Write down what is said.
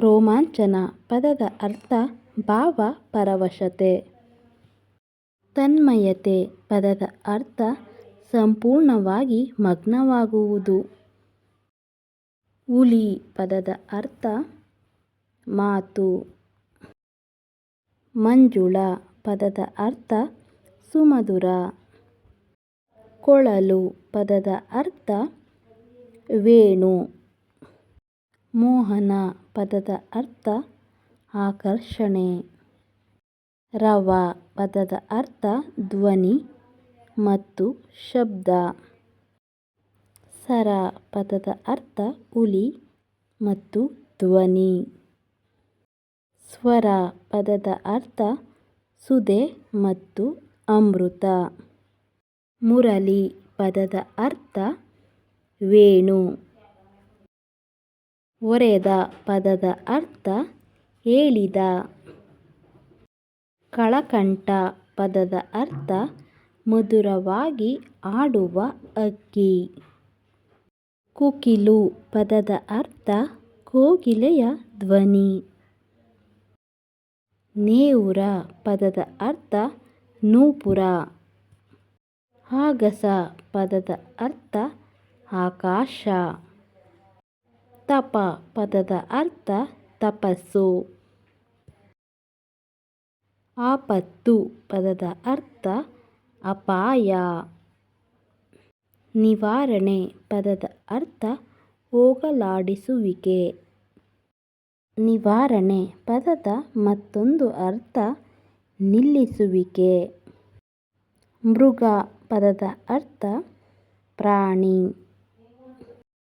ರೋಮಾಂಚನ ಪದದ ಅರ್ಥ ಭಾವ ಪರವಶತೆ. ತನ್ಮಯತೆ ಪದದ ಅರ್ಥ ಸಂಪೂರ್ಣವಾಗಿ ಮಗ್ನವಾಗುವುದು. ಹುಲಿ ಪದದ ಅರ್ಥ ಮಾತು. ಮಂಜುಳ ಪದದ ಅರ್ಥ ಸುಮಧುರ. ಕೊಳಲು ಪದದ ಅರ್ಥ ವೇಣು ಮೋಹನ ಪದದ ಅರ್ಥ ಆಕರ್ಷಣೆ. ರವ ಪದದ ಅರ್ಥ ಧ್ವನಿ ಮತ್ತು ಶಬ್ದ. ಸರ ಪದದ ಅರ್ಥ ಹುಲಿ ಮತ್ತು ಧ್ವನಿ. ಸ್ವರ ಪದದ ಅರ್ಥ ಸುದೆ ಮತ್ತು ಅಮೃತ. ಮುರಳಿ ಪದದ ಅರ್ಥ ವೇಣು. ಒರೆದ ಪದದ ಅರ್ಥ ಹೇಳಿದ. ಕಳಕಂಠ ಪದದ ಅರ್ಥ ಮಧುರವಾಗಿ ಆಡುವ ಅಕ್ಕಿ ಕುಕಿಲು ಪದದ ಅರ್ಥ ಕೋಗಿಲೆಯ ಧ್ವನಿ. ನೇವುರ ಪದದ ಅರ್ಥ ನೂಪುರ. ಆಗಸ ಪದದ ಅರ್ಥ ಆಕಾಶ. ತಪ ಪದದ ಅರ್ಥ ತಪಸ್ಸು. ಆಪತ್ತು ಪದದ ಅರ್ಥ ಅಪಾಯ. ನಿವಾರಣೆ ಪದದ ಅರ್ಥ ಹೋಗಲಾಡಿಸುವಿಕೆ. ನಿವಾರಣೆ ಪದದ ಮತ್ತೊಂದು ಅರ್ಥ ನಿಲ್ಲಿಸುವಿಕೆ. ಮೃಗ ಪದದ ಅರ್ಥ ಪ್ರಾಣಿ.